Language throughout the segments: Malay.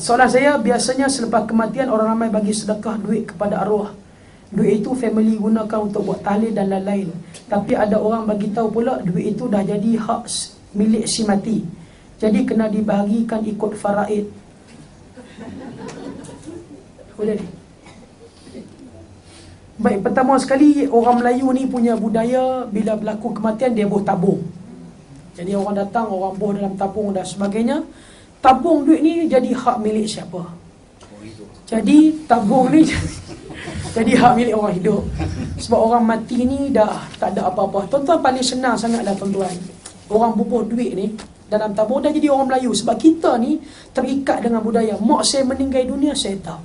Soalan saya, biasanya selepas kematian orang ramai bagi sedekah duit kepada arwah. Duit itu family gunakan untuk buat tahlil dan lain-lain. Tapi ada orang bagi tahu pula duit itu dah jadi hak milik si mati. Jadi kena dibahagikan ikut faraid. Boleh ni? Baik, pertama sekali orang Melayu ni punya budaya bila berlaku kematian dia buh tabung. Jadi orang datang, orang buh dalam tabung dan sebagainya. Tabung duit ni jadi hak milik siapa? Jadi tabung ni jadi hak milik orang hidup. Sebab orang mati ni dah tak ada apa-apa. Tuan-tuan paling senang sangatlah tuan-tuan. Orang bubuh duit ni dalam tabung dah jadi orang Melayu. Sebab kita ni terikat dengan budaya. Mak saya meninggal dunia, saya tahu.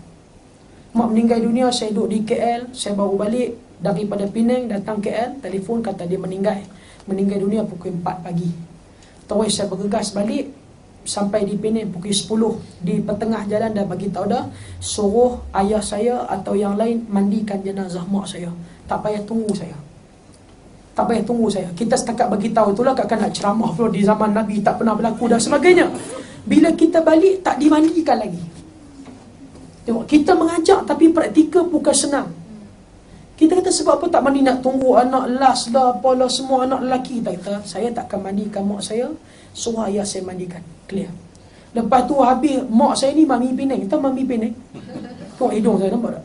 Mak meninggal dunia, saya duduk di KL, saya baru balik daripada Penang, datang KL, telefon kata dia meninggal. Meninggal dunia pukul 4 pagi. Terus saya bergegas balik, sampai di Penang pukul 10. Di petengah jalan dah bagi tahu dah, suruh ayah saya atau yang lain mandikan jenazah mak saya. Tak payah tunggu saya. Tak payah tunggu saya. Kita setakat bagi tahu itulah kakak nak ceramah pula di zaman Nabi tak pernah berlaku dan sebagainya. Bila kita balik tak dimandikan lagi. Tengok, kita mengajak tapi praktikal bukan senang. Kita kata sebab apa tak mandi nak tunggu anak las dah, apalah semua anak lelaki. Tak kata, saya takkan mandikan mak saya, suruh ayah saya mandikan. Clear. Lepas tu habis, mak saya ni Mami Penang. Kita Mami Penang. Tengok hidung saya nampak tak?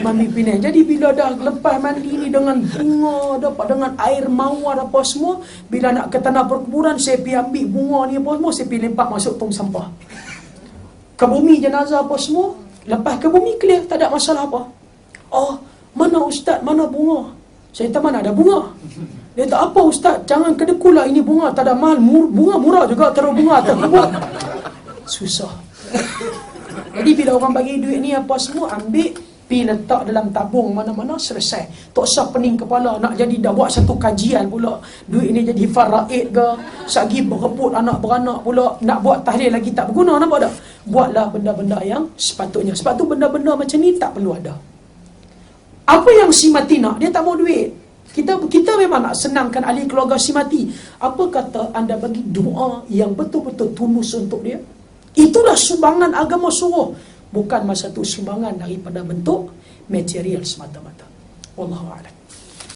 Mami Penang. Jadi bila dah lepas mandi ni dengan bunga, dapat dengan air mawar apa semua, bila nak ke tanah perkuburan, saya pergi ambil bunga ni apa semua, saya pergi lempak masuk tong sampah ke bumi jenazah apa semua lepas ke bumi clear tak ada masalah apa oh mana ustaz mana bunga saya kata mana ada bunga dia kata apa ustaz jangan kedekulah ini bunga tak ada mahal Mur, bunga murah juga taruh bunga atas kubur susah jadi bila orang bagi duit ni apa semua ambil pi letak dalam tabung mana-mana selesai. Tak usah pening kepala nak jadi dah buat satu kajian pula. Duit ni jadi faraid ke, sagi berebut anak beranak pula, nak buat tahlil lagi tak berguna nampak tak? Buatlah benda-benda yang sepatutnya. Sebab tu benda-benda macam ni tak perlu ada. Apa yang si mati nak? Dia tak mau duit. Kita kita memang nak senangkan ahli keluarga si mati. Apa kata anda bagi doa yang betul-betul tulus untuk dia? Itulah sumbangan agama suruh. Bukan masa tu sumbangan daripada bentuk material semata-mata. Wallahu a'lam.